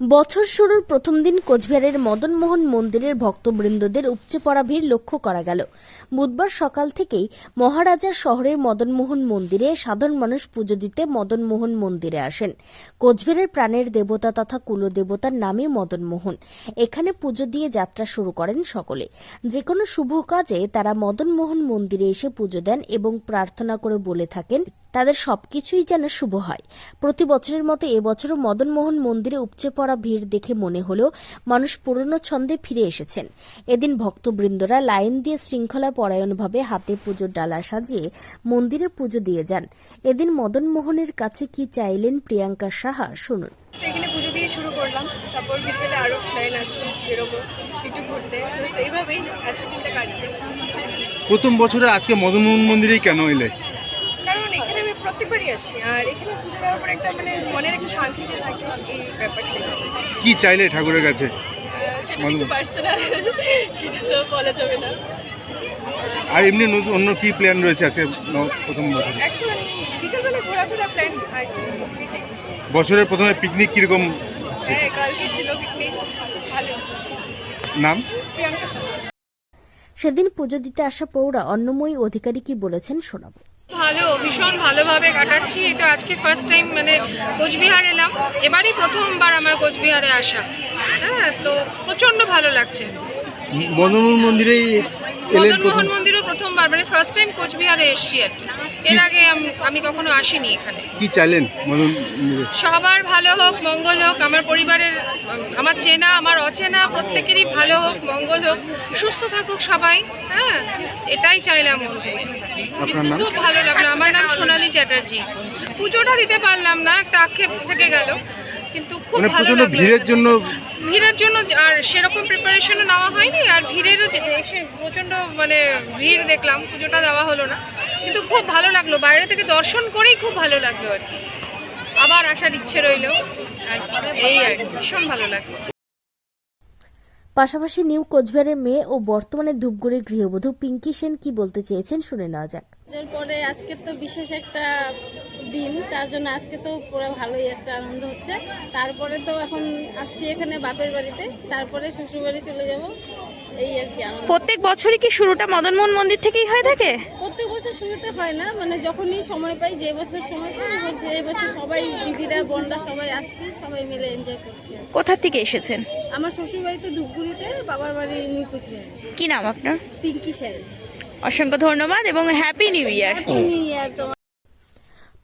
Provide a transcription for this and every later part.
বছর শুরুর প্রথম দিন কোচবিহারের মদনমোহন মন্দিরের ভক্তবৃন্দদের উপচে পড়া ভিড় লক্ষ্য করা গেল। বুধবার সকাল থেকেই মহারাজার শহরের মদনমোহন মন্দিরে সাধারণ মানুষ পুজো দিতে মদনমোহন মন্দিরে আসেন। কোচবিহারের প্রাণের দেবতা তথা কুলদেবতার নামই মদনমোহন। এখানে পুজো দিয়ে যাত্রা শুরু করেন সকলে। যে কোনো শুভ কাজে তারা মদনমোহন মন্দিরে এসে পুজো দেন এবং প্রার্থনা করে বলে থাকেন, তাদের সবকিছুই যেন শুভ হয়। প্রতি বছরের মতো এবছরও মদনমোহন মন্দিরে উপচে পড়া ভিড় দেখে মনে হলো মানুষ পুরনো ছন্দে ফিরে এসেছেন। এদিন ভক্তবৃন্দরা লাইন দিয়ে শৃঙ্খলা পরায়ণভাবে হাতে পুজোর ডালা সাজিয়ে মন্দিরে পুজো দিয়ে যান। এদিন মদনমোহনের কাছে কি চাইলেন প্রিয়াঙ্কা সাহা শুনুন। এখানে পুজো দিয়ে শুরু করলাম তারপর বিকেলে আরও প্ল্যান আছে বেরোবো একটু ঘুরতে। আজকে দিনটা কাটবে প্রথম বছরে আজকে মদনমোহন মন্দিরেই কেন এলে? প্রত্যেকবারই আসি। আর এখানে পুজো দেওয়ার পর একটা মানে মনের একটা শান্তি যে থাকে এই ব্যাপারটা কি চাইলে ঠাকুরের কাছে? সেটা একটু পার্সোনাল সেটা তো বলা যাবে না। আর এমনি নতুন অন্য কি প্ল্যান রয়েছে আজকে প্রথম বছরে? এখন বিকেলবেলা ঘোরাফেরা প্ল্যান আর বছরের প্রথমে পিকনিক কীরকম হ্যাঁ কালকে ছিল পিকনিক ভালো। নাম? প্রিয়াঙ্কা সেদিন পুজো দিতে আসা পৌরা অন্নময়ী অধিকারী কি বলেছেন শোনাবো ভালো, ভীষণ ভালোভাবে কাটাচ্ছি। এই তো আজকে ফার্স্ট টাইম মানে কোচবিহার এলাম। এবারই প্রথমবার আমার কোচবিহারে আসা। হ্যাঁ তো প্রচণ্ড ভালো লাগছে। এলেন প্রথম মদনমোহন মন্দিরও প্রথমবার মানে ফার্স্ট টাইম কোচবিহারে এসছি আর কি। এর আগে আমি কখনো আসিনি এখানে। কি চাইলেন মদন সবার ভালো হোক মঙ্গল হোক আমার পরিবারের আমার চেনা আমার অচেনা প্রত্যেকেরই ভালো হোক মঙ্গল হোক সুস্থ থাকুক সবাই হ্যাঁ? এটাই চাইলাম মন নাম? খুব ভালো লাগল। আমার নাম সোনালী চ্যাটার্জি। পুজোটা দিতে পারলাম না একটা আক্ষেপ থেকে গেল। কিন্তু খুব মানে ভালো প্রচণ্ড লাগল ভিড়ের। জন্য ভিড়ের জন্য আর সেরকম প্রিপারেশনও নেওয়া হয়নি আর ভিড়েরও যে- এসে প্রচণ্ড মানে ভিড় দেখলাম পুজোটা দেওয়া হলো না। কিন্তু খুব ভালো লাগল বাইরে থেকে দর্শন করেই খুব ভালো লাগল আর কি। আবার আসার ইচ্ছে রইল আর কি এই আর কি ভীষণ ভালো লাগল। পাশাপাশি নিউ কোচবিহারের মেয়ে ও বর্তমানে ধূপগুড়ির গৃহবধূ পিঙ্কি সেন কি বলতে চেয়েছেন শুনে নেওয়া যাক। পুজোর পরে আজকে তো বিশেষ একটা দিন তার জন্য আজকে তো পুরো ভালোই একটা আনন্দ হচ্ছে। তারপরে তো এখন আসছি এখানে বাপের বাড়িতে তারপরে শ্বশুরবাড়ি চলে যাব। এই আর কি আনন্দ। প্রত্যেক বছরই কি শুরুটা মদনমোহন মন্দির থেকেই হয়ে থাকে? প্রত্যেক বছর শুরুতে হয় না মানে যখনই সময় পাই যে বছর সময় পাই বছর এই বছর সবাই দিদিরা বোনরা সবাই আসছে সবাই মিলে এনজয় করছি কোথা থেকে এসেছেন? আমার শ্বশুরবাড়ি তো ধূপগুড়িতে বাবার বাড়ি নিউ কুচবিহার। কি নাম আপনার? পিঙ্কি সেন। অসংখ্য ধন্যবাদ এবং happy new year new year তোমার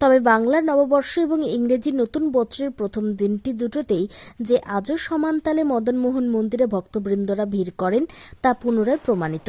তবে বাংলার নববর্ষ এবং ইংরেজি নতুন বছরের প্রথম দিনটি দুটোতেই যে আজও সমান তালে মদনমোহন মন্দিরে ভক্তবৃন্দরা ভিড় করেন তা পুনরায় প্রমাণিত।